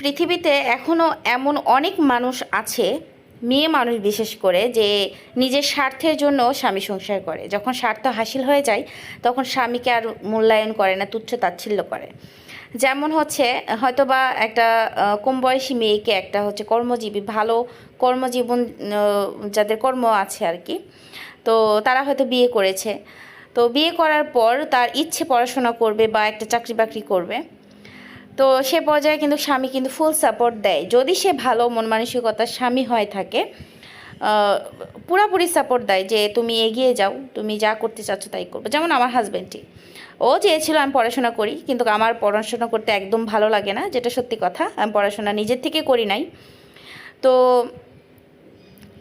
পৃথিবীতে এখনও এমন অনেক মানুষ আছে, মেয়ে মানুষ বিশেষ করে, যে নিজের স্বার্থের জন্য স্বামী সংসার করে। যখন স্বার্থ হাসিল হয়ে যায়, তখন স্বামীকে আর মূল্যায়ন করে না, তুচ্ছ তাচ্ছিল্য করে। যেমন হচ্ছে, হয়তোবা একটা কম বয়সী মেয়েকে একটা হচ্ছে কর্মজীবী, ভালো কর্মজীবন যাদের কর্ম আছে আর কি, তো তারা হয়তো বিয়ে করেছে। তো বিয়ে করার পর তার ইচ্ছে পড়াশোনা করবে বা একটা চাকরি বাকরি করবে। তো সে পর্যায়ে কিন্তু স্বামী কিন্তু ফুল সাপোর্ট দেয়। যদি সে ভালো মন মানসিকতার স্বামী হয়ে থাকে পুরাপুরি সাপোর্ট দেয় যে তুমি এগিয়ে যাও, তুমি যা করতে চাচ্ছ তাই করব। যেমন আমার হাজব্যান্ডটি ও চেয়েছিল আমি পড়াশোনা করি, কিন্তু আমার পড়াশোনা করতে একদম ভালো লাগে না, যেটা সত্যি কথা। আমি পড়াশোনা নিজের থেকে করি নাই। তো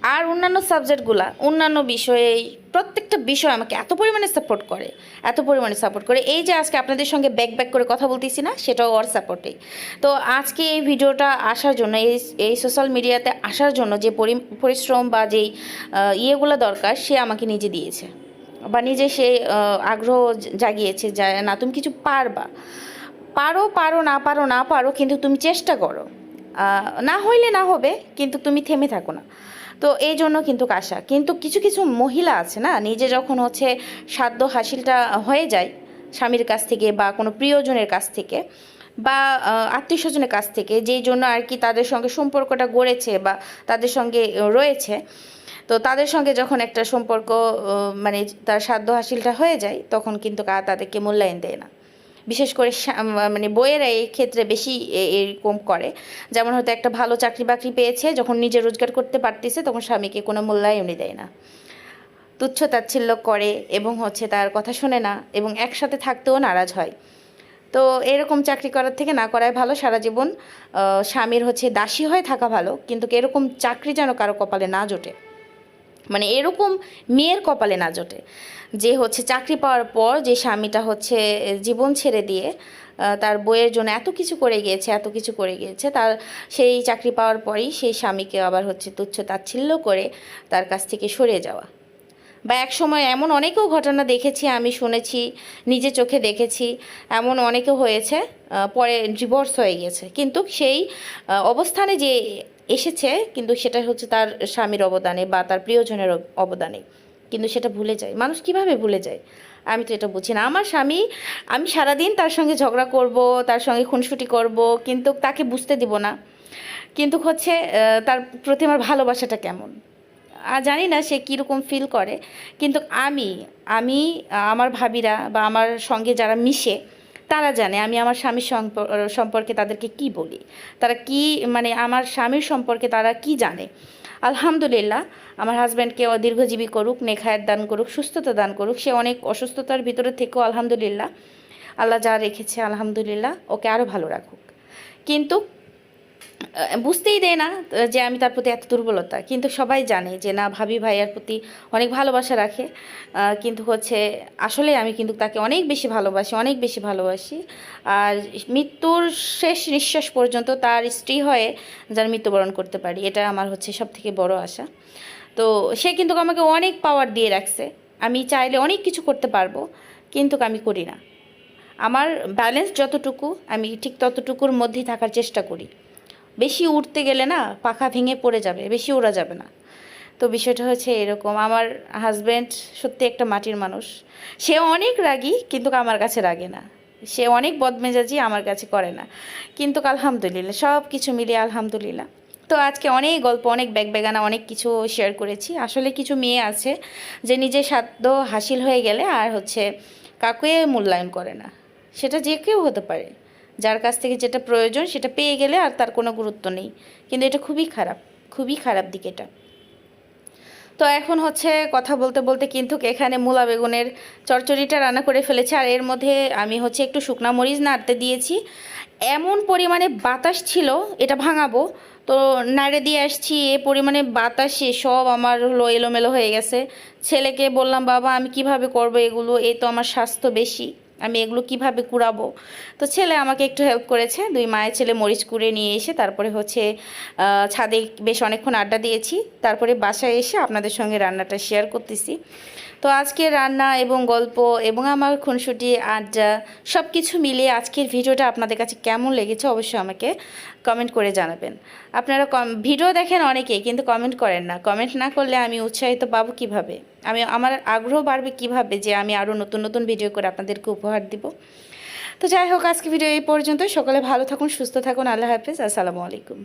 আর অন্যান্য সাবজেক্টগুলা, অন্যান্য বিষয়ে, প্রত্যেকটা বিষয় আমাকে এত পরিমাণে সাপোর্ট করে, এত পরিমাণে সাপোর্ট করে। এই যে আজকে আপনাদের সঙ্গে ব্যাক ব্যাক করে কথা বলতেছি না, সেটাও ওর সাপোর্টেই তো আজকে এই ভিডিওটা আসার জন্য, এই এই সোশ্যাল মিডিয়াতে আসার জন্য যে পরি- পরিশ্রম বা যেই ইয়েগুলো দরকার, সে আমাকে নিজে দিয়েছে। বা নিজে সে আগ্রহ জাগিয়েছে যা, না, তুমি কিছু পারবা। পারো পারো, না পারো না পারো, কিন্তু তুমি চেষ্টা করো। না হইলে না হবে, কিন্তু তুমি থেমে থাকো না। তো এই জন্য কিন্তু আশা কিন্তু কিছু কিছু মহিলা আছে না, নিজে যখন হচ্ছে সাধ্য হাসিলটা হয়ে যায় স্বামীর কাছ থেকে বা কোনো প্রিয়জনের কাছ থেকে বা আত্মীয় স্বজনের কাছ থেকে, যেই জন্য আর কি তাদের সঙ্গে সম্পর্কটা গড়েছে বা তাদের সঙ্গে রয়েছে, তো তাদের সঙ্গে যখন একটা সম্পর্ক মানে তার সাধ্য হাসিলটা হয়ে যায়, তখন কিন্তু তাদেরকে মূল্যায়ন দেয় না। বিশেষ করে মানে বইয়েরা এই ক্ষেত্রে বেশি এরকম করে। যেমন হয়তো একটা ভালো চাকরি বাকরি পেয়েছে, যখন নিজে রোজগার করতে পারতেছে, তখন স্বামীকে কোনো মূল্যায়নই দেয় না। তুচ্ছ তাচ্ছিল্য করে এবং হচ্ছে তার কথা শোনে না এবং একসাথে থাকতেও নারাজ হয়। তো এরকম চাকরি করার থেকে না করাই ভালো, সারা জীবন স্বামীর হচ্ছে দাসী হয়ে থাকা ভালো, কিন্তু এরকম চাকরি যেন কারও কপালে না জোটে। মানে এরকম মেয়ের কপালে না জোটে। যে হচ্ছে চাকরি পাওয়ার পর যে স্বামীটা হচ্ছে জীবন ছেড়ে দিয়ে তার বইয়ের জন্য এত কিছু করে গিয়েছে, এত কিছু করে গিয়েছে, তার সেই চাকরি পাওয়ার পরেই সেই স্বামীকে আবার হচ্ছে তুচ্ছ তাচ্ছিল্য করে তার কাছ থেকে সরে যাওয়া। বা এক সময় এমন অনেকেও ঘটনা দেখেছি, আমি শুনেছি, নিজে চোখে দেখেছি, এমন অনেকেও হয়েছে পরে ডিভোর্স হয়ে গেছে। কিন্তু সেই অবস্থানে যে এসেছে, কিন্তু সেটা হচ্ছে তার স্বামীর অবদানে বা তার প্রিয়জনের অবদানে। কিন্তু সেটা ভুলে যায়। মানুষ কীভাবে ভুলে যায়? আমি তো এটা বুঝি না। আমার স্বামী, আমি সারাদিন তার সঙ্গে ঝগড়া করব, তার সঙ্গে খুনসুটি করব, কিন্তু তাকে বুঝতে দিব না। কিন্তু হচ্ছে তার প্রতি আমার ভালোবাসাটা কেমন? জানি না সে কীরকম ফিল করে। কিন্তু আমি আমি, আমার ভাবিরা বা আমার সঙ্গে যারা মিশে, তারা জানে আমি আমার স্বামীর সম্পর্কে তাদেরকে কি বলি। তারা কি মানে আমার স্বামীর সম্পর্কে তারা কি জানে? আলহামদুলিল্লাহ, আমার হাজব্যান্ডকে দীর্ঘজীবী করুক নেখায়ের দান করুক, সুস্থতা দান করুক, সে অনেক অসুস্থতার ভিতরে থেকেও আলহামদুলিল্লাহ। আল্লাহ যা রেখেছে, আলহামদুলিল্লাহ, ওকে আরও ভালো রাখুক। কিন্তু বুঝতেই দেয় না যে আমি তার প্রতি এত দুর্বলতা। কিন্তু সবাই জানে যে, না, ভাবি ভাইয়ার প্রতি অনেক ভালোবাসা রাখে। কিন্তু হচ্ছে, আসলে আমি কিন্তু তাকে অনেক বেশি ভালোবাসি, অনেক বেশি ভালোবাসি। আর মৃত্যুর শেষ নিঃশ্বাস পর্যন্ত তার স্ত্রী হয়ে যেন মৃত্যুবরণ করতে পারি, এটা আমার হচ্ছে সব থেকে বড় আশা। তো সে কিন্তু আমাকে অনেক পাওয়ার দিয়ে রাখছে। আমি চাইলে অনেক কিছু করতে পারব, কিন্তু আমি করি না। আমার ব্যালেন্স যতটুকু, আমি ঠিক ততটুকুর মধ্যেই থাকার চেষ্টা করি। বেশি উঠতে গেলে না পাখা ভেঙে পড়ে যাবে, বেশি ওড়া যাবে না। তো বিষয়টা হচ্ছে এরকম, আমার হাজব্যান্ড সত্যি একটা মাটির মানুষ। সে অনেক রাগী কিন্তু আমার কাছে রাগে না। সে অনেক বদমেজাজি আমার কাছে করে না। কিন্তু আলহামদুলিল্লাহ সব কিছু মিলিয়ে আলহামদুলিল্লাহ। তো আজকে অনেক গল্প, অনেক ব্যাগ বেগানা অনেক কিছু শেয়ার করেছি। আসলে কিছু মেয়ে আছে যে নিজের সাধ্য হাসিল হয়ে গেলে আর হচ্ছে কাকুয়ে মূল্যায়ন করে না। সেটা যে কেউ হতে পারে। যার কাছ থেকে যেটা প্রয়োজন সেটা পেয়ে গেলে আর তার কোনো গুরুত্ব নেই। কিন্তু এটা খুবই খারাপ খুবই খারাপ দিক এটা। তো এখন হচ্ছে কথা বলতে বলতে কিন্তু এখানে মূলা বেগুনের চচ্চড়িটা রান্না করে ফেলেছে। আর এর মধ্যে আমি হচ্ছে একটু শুকনা মরিচ নাড়তে দিয়েছি। এমন পরিমাণে বাতাস ছিল, এটা ভাঙাবো। তো নাড়ে দিয়ে আসছি, এ পরিমাণে বাতাসে সব আমার হলো এলোমেলো হয়ে গেছে। ছেলেকে বললাম, বাবা, আমি কীভাবে করব এগুলো? এ তো আমার স্বাস্থ্য বেশি। আমি এগুলো কীভাবে কুড়াবো? তো ছেলে আমাকে একটু হেল্প করেছে। দুই মায়ের ছেলে মরিচ কুড়ে নিয়ে এসে তারপরে হচ্ছে ছাদে বেশ অনেকক্ষণ আড্ডা দিয়েছি। তারপরে বাসায় এসে আপনাদের সঙ্গে রান্নাটা শেয়ার করতেছি। তো আজকে রান্না এবং গল্প এবং আমার খুনসুটি, আড্ডা সব কিছু মিলিয়ে আজকের ভিডিওটা আপনাদের কাছে কেমন লেগেছে অবশ্যই আমাকে কমেন্ট করে জানাবেন। আপনারা কম, ভিডিও দেখেন অনেকেই কিন্তু কমেন্ট করেন না। কমেন্ট না করলে আমি উৎসাহিত পাবো কীভাবে? আমি আমার আগ্রহ বাড়বে কীভাবে যে আমি আরও নতুন নতুন ভিডিও করে আপনাদেরকে উপহার দিব। তো যাই হোক, আজকে ভিডিও এই পর্যন্ত সকালে ভালো থাকুন, সুস্থ থাকুন। আল্লাহ হাফেজ। আসসালামু আলাইকুম।